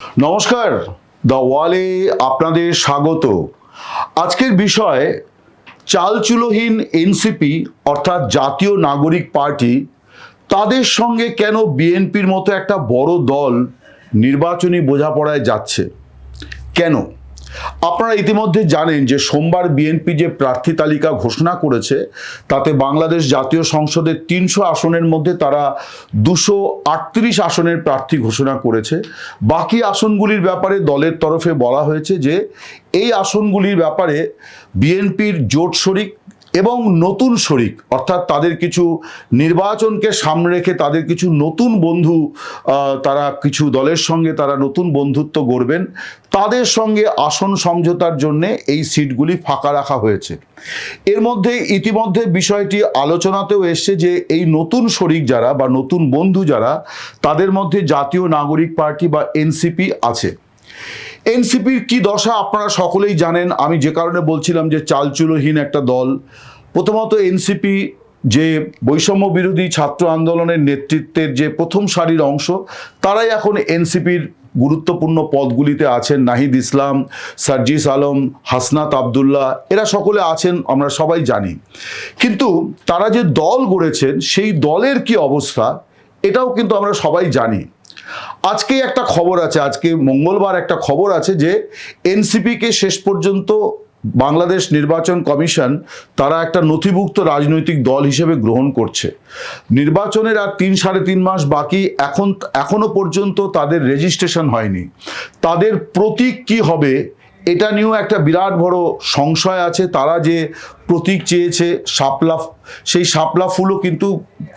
নমস্কার দ্য ওয়ালে আপনাদের স্বাগত। আজকের বিষয়, চালচুলোহীন এনসিপি, অর্থাৎ জাতীয় নাগরিক পার্টি, তাদের সঙ্গে কেন বিএনপির মতো একটা বড় দল নির্বাচনী বোঝাপড়ায় যাচ্ছে? কেন? আপনারা ইতিমধ্যে জানেন যে সোমবার বিএনপি যে প্রার্থী তালিকা ঘোষণা করেছে, তাতে বাংলাদেশ জাতীয় সংসদের তিনশো আসনের মধ্যে তারা দুশো আটত্রিশ আসনের প্রার্থী ঘোষণা করেছে। বাকি আসনগুলির ব্যাপারে দলের তরফে বলা হয়েছে যে, এই আসনগুলির ব্যাপারে বিএনপির জোট শরিক এবং নতুন শরিক, অর্থাৎ তাদের কিছু নির্বাচনকে সামনে রেখে তাদের কিছু নতুন বন্ধু তারা কিছু দলের সঙ্গে তারা নতুন বন্ধুত্ব গড়বেন, তাদের সঙ্গে আসন সমঝোতার জন্য এই সিটগুলি ফাঁকা রাখা হয়েছে। এর মধ্যে ইতিমধ্যে বিষয়টি আলোচনাতেও এসছে যে এই নতুন শরিক যারা বা নতুন বন্ধু যারা, তাদের মধ্যে জাতীয় নাগরিক পার্টি বা এনসিপি আছে। এনসিপির কি দশা আপনারা সকলেই জানেন। আমি যে কারণে বলছিলাম যে চালচুলোহীন একটা দল। প্রথমত এনসিপি যে বৈষম্য বিরোধী ছাত্র আন্দোলনের নেতৃত্বের যে প্রথম সারির অংশ, তারাই এখন এনসিপির গুরুত্বপূর্ণ পদগুলিতে আছেন। নাহিদ ইসলাম, সার্জিস আলম, হাসনাত আবদুল্লাহ, এরা সকলে আছেন, আমরা সবাই জানি। কিন্তু তারা যে দল গড়েছেন, সেই দলের কি অবস্থা, এটাও কিন্তু আমরা সবাই জানি। আজকে একটা খবর আছে, আজকে মঙ্গলবার একটা খবর আছে যে এনসিপিকে শেষ পর্যন্ত বাংলাদেশ নির্বাচন কমিশন তারা একটা নথিভুক্ত রাজনৈতিক দল হিসেবে গ্রহণ করছে। নির্বাচনের আর তিন সাড়ে তিন মাস বাকি, এখন এখনও পর্যন্ত তাদের রেজিস্ট্রেশন হয়নি। তাদের প্রতীক কি হবে এটা নিয়েও একটা বিরাট বড় সংশয় আছে। তারা যে প্রতীক চেয়েছে শাপলা, সেই শাপলা ফুলও কিন্তু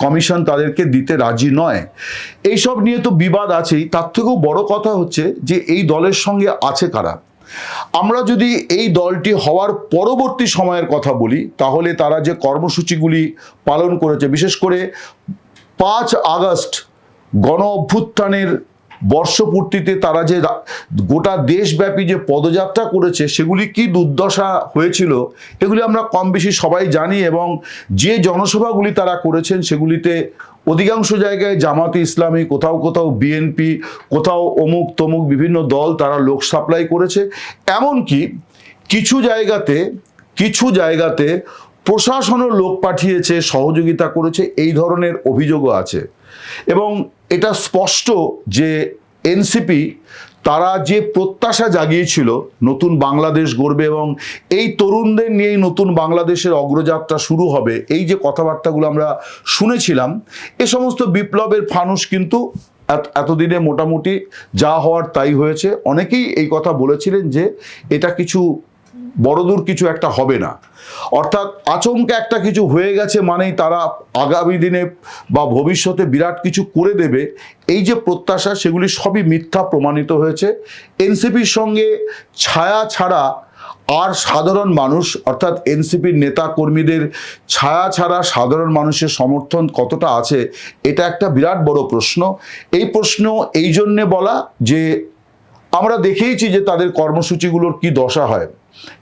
কমিশন তাদেরকে দিতে রাজি নয়। এইসব নিয়ে তো বিবাদ আছেই। তার থেকেও বড় কথা হচ্ছে যে এই দলের সঙ্গে আছে কারা? আমরা যদি এই দলটি হওয়ার পরবর্তী সময়ের কথা বলি, তাহলে তারা যে কর্মসূচিগুলি পালন করেছে, বিশেষ করে পাঁচ আগস্ট গণ অভ্যুত্থানের বর্ষপূর্তিতে তারা যে গোটা দেশব্যাপী যে পদযাত্রা করেছে, সেগুলি কি দুর্দশা হয়েছিল, এগুলি আমরা কম বেশি সবাই জানি এবং যে জনসভাগুলি তারা করেছেন, সেগুলিতে অধিকাংশ জায়গায় জামাতে ইসলামী, কোথাও কোথাও বিএনপি, কোথাও অমুক তমুক বিভিন্ন দল তারা লোক সাপ্লাই করেছে। এমনকি কিছু জায়গাতে কিছু জায়গাতে প্রশাসনও লোক পাঠিয়েছে, সহযোগিতা করেছে, এই ধরনের অভিযোগও আছে। এবং এটা স্পষ্ট যে এনসিপি তারা যে প্রত্যাশা জাগিয়েছিল নতুন বাংলাদেশ গড়বে এবং এই তরুণদের নিয়েই নতুন বাংলাদেশের অগ্রযাত্রা শুরু হবে, এই যে কথাবার্তাগুলো আমরা শুনেছিলাম, এ সমস্ত বিপ্লবের ফানুস কিন্তু এত- এতদিনে মোটামুটি যা হওয়ার তাই হয়েছে। অনেকেই এই কথা বলেছিলেন যে এটা কিছু বড়দূর কিছু একটা হবে না। অর্থাৎ আচমকা একটা কিছু হয়ে গেছে মানেই তারা আগামী দিনে বা ভবিষ্যতে বিরাট কিছু করে দেবে। এই যে প্রত্যাশা, সেগুলি সবই মিথ্যা প্রমাণিত হয়েছে। এনসিপির সঙ্গে ছায়া ছাড়া আর সাধারণ মানুষ, অর্থাৎ এনসিপির নেতা কর্মীদের ছায়া ছাড়া সাধারণ মানুষের সমর্থন কতটা আছে, এটা একটা বিরাট বড় প্রশ্ন। এই প্রশ্ন এই জন্যে বলা যে, আমরা দেখেইছি যে তাদের কর্মসূচিগুলোর কি দশা হয়।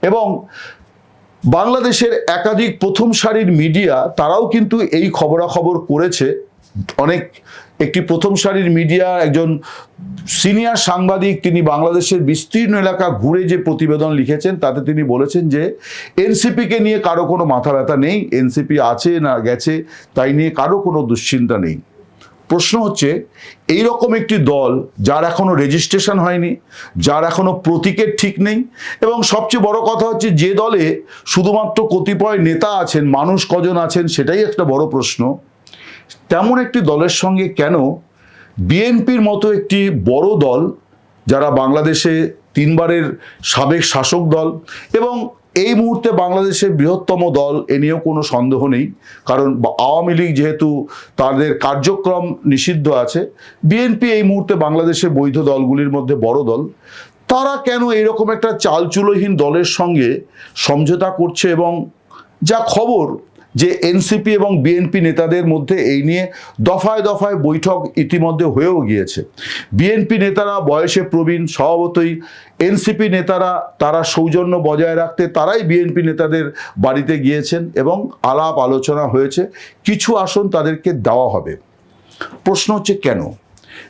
এবং বাংলাদেশের একাধিক প্রথম সারির মিডিয়া, তারাও কিন্তু এই খবরাখবর করেছে। অনেক, একটি প্রথম সারির মিডিয়া, একজন সিনিয়র সাংবাদিক, তিনি বাংলাদেশের বিস্তীর্ণ এলাকা ঘুরে যে প্রতিবেদন লিখেছেন, তাতে তিনি বলেছেন যে, এনসিপিকে নিয়ে কারও কোনো মাথা ব্যথা নেই, এনসিপি আছে না গেছে, তাই নিয়ে কারও কোনো দুশ্চিন্তা নেই। প্রশ্ন হচ্ছে এই রকম একটি দল যার এখনও রেজিস্ট্রেশন হয়নি, যার এখনও প্রতীকের ঠিক নেই, এবং সবচেয়ে বড় কথা হচ্ছে যে দলে শুধুমাত্র কতিপয় নেতা আছেন, মানুষ কজন আছেন, সেটাই একটা বড় প্রশ্ন। তেমন একটি দলের সঙ্গে কেন বিএনপির মতো একটি বড় দল, যারা বাংলাদেশে তিনবারের সাবেক শাসক দল, এবং এই মুহূর্তে বাংলাদেশের বৃহত্তম দল, এ নিয়েও কোনো সন্দেহ নেই। কারণ আওয়ামী লীগ যেহেতু তাদের কার্যক্রম নিষিদ্ধ আছে, বিএনপি এই মুহূর্তে বাংলাদেশের বৈধ দলগুলির মধ্যে বড় দল। তারা কেন এরকম একটা চালচুলোহীন দলের সঙ্গে সমঝোতা করছে এবং যা খবর যে এনসিপি এবং বিএনপি নেতাদের মধ্যে এই নিয়ে দফায় দফায় বৈঠক ইতিমধ্যে হয়েও গিয়েছে। বিএনপি নেতারা বয়সে প্রবীণ, স্বভাবতই এনসিপি নেতারা তারা সৌজন্য বজায় রাখতে তারাই বিএনপি নেতাদের বাড়িতে গিয়েছেন এবং আলাপ আলোচনা হয়েছে। কিছু আসন তাদেরকে দেওয়া হবে। প্রশ্ন হচ্ছে কেন?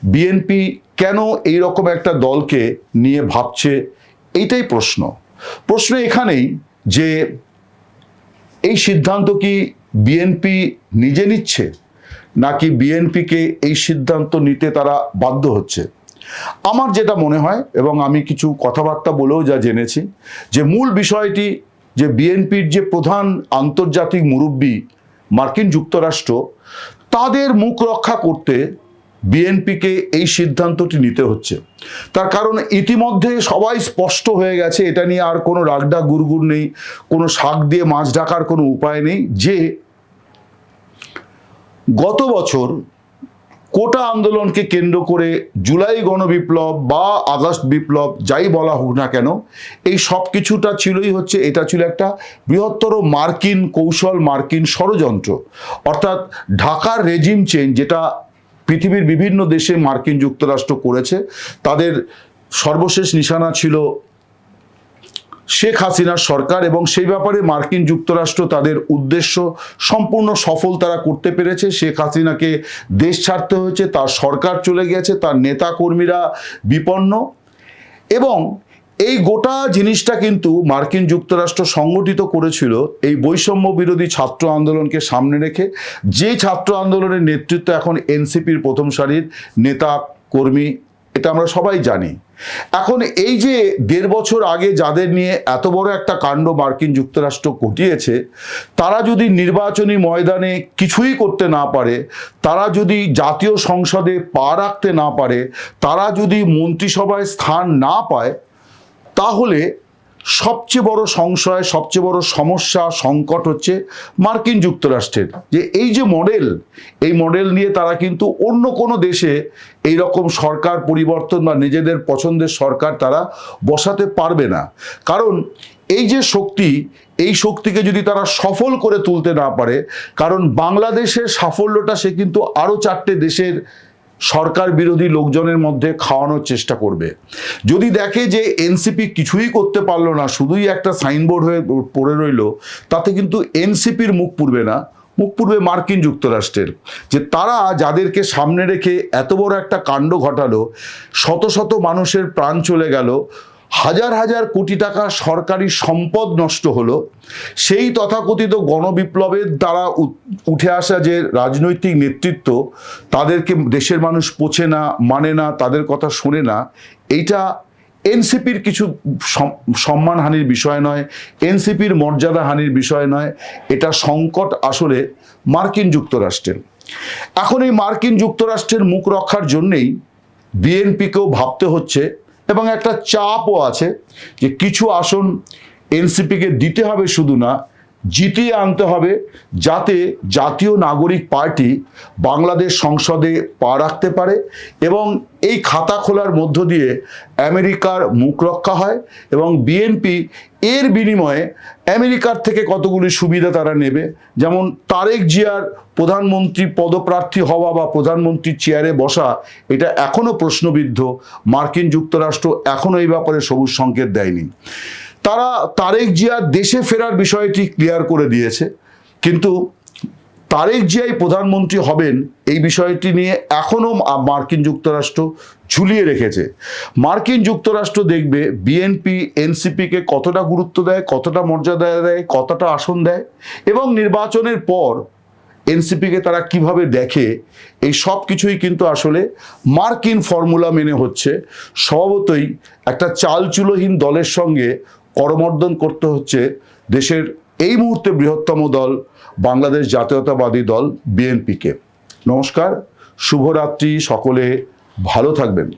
বিএনপি কেন এই রকম একটা দলকে নিয়ে ভাবছে? এইটাই প্রশ্ন। প্রশ্ন এখানেই যে এই সিদ্ধান্ত কি বিএনপি নিজে নিচ্ছে? নাকি বিএনপিকে এই সিদ্ধান্ত নিতে তারা বাধ্য হচ্ছে? আমার যেটা মনে হয়, এবং আমি কিছু কথাবার্তা বলেও যা জেনেছি, যে মূল বিষয়টি যে বিএনপির যে প্রধান আন্তর্জাতিক মুরব্বী মার্কিন যুক্তরাষ্ট্র, তাদের মুখ রক্ষা করতে বিএনপিকে এই সিদ্ধান্তটি নিতে হচ্ছে। তার কারণ ইতিমধ্যে সবাই স্পষ্ট হয়ে গেছে, এটা নিয়ে আর কোনো রাগডা গুড়গুড় নেই, কোনো শাক দিয়ে মাছ ঢাকার কোনো উপায় নেই যে গত বছর কোটা আন্দোলনকে কেন্দ্র করে জুলাই গণবিপ্লব বা আগস্ট বিপ্লব যাই বলা হোক না কেন, এই সব কিছুটা ছিলই হচ্ছে, এটা ছিল একটা বৃহত্তর মার্কিন কৌশল, মার্কিন ষড়যন্ত্র। অর্থাৎ ঢাকার রেজিম চেঞ্জ যেটা পৃথিবীর বিভিন্ন দেশে মার্কিন যুক্তরাষ্ট্র করেছে। তাদের সর্বশেষ নিশানা ছিল শেখ হাসিনার সরকার এবং সেই ব্যাপারে মার্কিন যুক্তরাষ্ট্র তাদের উদ্দেশ্য সম্পূর্ণ সফল তারা করতে পেরেছে। শেখ হাসিনাকে দেশ ছাড়তে হয়েছে, তার সরকার চলে গেছে, তার নেতা কর্মীরা বিপন্ন এবং এই গোটা জিনিসটা কিন্তু মার্কিন যুক্তরাষ্ট্র সংগঠিত করেছিল এই বৈষম্য বিরোধী ছাত্র আন্দোলনকে সামনে রেখে। যে ছাত্র আন্দোলনের নেতৃত্ব এখন এনসিপির প্রথম সারির নেতা, কর্মী, এটা আমরা সবাই জানি। এখন এই যে দেড় বছর আগে যাদের নিয়ে এত বড় একটা কাণ্ড মার্কিন যুক্তরাষ্ট্র ঘটিয়েছে, তারা যদি নির্বাচনী ময়দানে কিছুই করতে না পারে, তারা যদি জাতীয় সংসদে পা রাখতে না পারে, তারা যদি মন্ত্রিসভায় স্থান না পায় তাহলে সবচেয়ে বড় সংশয়, সবচেয়ে বড় সমস্যা, সংকট হচ্ছে মার্কিন যুক্তরাষ্ট্রের। যে এই যে মডেল, এই মডেল নিয়ে তারা কিন্তু অন্য কোনো দেশে এই রকম সরকার পরিবর্তন বা নিজেদের পছন্দের সরকার তারা বসাতে পারবে না। কারণ এই যে শক্তি, এই শক্তিকে যদি তারা সফল করে তুলতে না পারে, কারণ বাংলাদেশের সাফল্যটা সে কিন্তু আরও চারটে দেশের সরকার বিরোধী লোকজনের মধ্যে খাওয়ানোর চেষ্টা করবে। যদি দেখে যে এনসিপি কিছুই করতে পারল না, শুধুই একটা সাইনবোর্ড হয়ে পড়ে রইল, তাতে কিন্তু এনসিপির মুখ পুরবে না। মুখ পূর্বে মার্কিন যুক্তরাষ্ট্রের, যে তারা যাদেরকে সামনে রেখে এত বড় একটা কাণ্ড ঘটালো, শত শত মানুষের প্রাণ চলে গেল হাজার হাজার কোটি টাকা সরকারি সম্পদ নষ্ট হলো, সেই তথাকথিত গণবিপ্লবের দ্বারা উঠে আসা যে রাজনৈতিক নেতৃত্ব, তাদেরকে দেশের মানুষ পোছে না মানে না, তাদের কথা শোনে না, এইটা এনসিপির কিছু সম- সম্মানহানির বিষয় নয়, এনসিপির মর্যাদাহানির বিষয় নয়, এটা সংকট আসলে মার্কিন যুক্তরাষ্ট্রের। এখন এই মার্কিন যুক্তরাষ্ট্রের মুখ রক্ষার জন্যেই বিএনপিকেও ভাবতে হচ্ছে এবং একটা চাপও আছে যে কিছু আসন এনসিপিকে দিতে হবে শুধু না জিতিয়ে আনতে হবে যাতে জাতীয় নাগরিক পার্টি বাংলাদেশ সংসদে পা রাখতে পারে এবং এই খাতা খোলার মধ্য দিয়ে আমেরিকার মুখ রক্ষা হয় এবং বিএনপি এর বিনিময়ে আমেরিকার থেকে কতগুলি সুবিধা তারা নেবে? যেমন তারেক জিয়ার প্রধানমন্ত্রী পদপ্রার্থী হওয়া বা প্রধানমন্ত্রীর চেয়ারে বসা, এটা এখনও প্রশ্নবিদ্ধ। মার্কিন যুক্তরাষ্ট্র এখনও এই ব্যাপারে সবুজ সংকেত দেয়নি। তারা তারেক জিয়ার দেশে ফেরার বিষয়টি ক্লিয়ার করে দিয়েছে। কিন্তু তারেক জিয়াই প্রধানমন্ত্রী হবেন এই বিষয়টি নিয়ে এখনও মার্কিন যুক্তরাষ্ট্র ঝুলিয়ে রেখেছে। মার্কিন যুক্তরাষ্ট্র দেখবে বিএনপি এনসিপিকে কতটা গুরুত্ব দেয়, কতটা মর্যাদা দেয়, কতটা আসন দেয় এবং নির্বাচনের পর এনসিপিকে তারা কীভাবে দেখে, এই সব কিছুই কিন্তু আসলে মার্কিন ফর্মুলা মেনে হচ্ছে। স্বভাবতই একটা চালচুলোহীন দলের সঙ্গে করমর্দন করতে হচ্ছে দেশের এই মুহূর্তে বৃহত্তম দল বাংলাদেশ জাতীয়তাবাদী দল বিএনপিকে। নমস্কার, শুভরাত্রি, সকলে ভালো থাকবেন।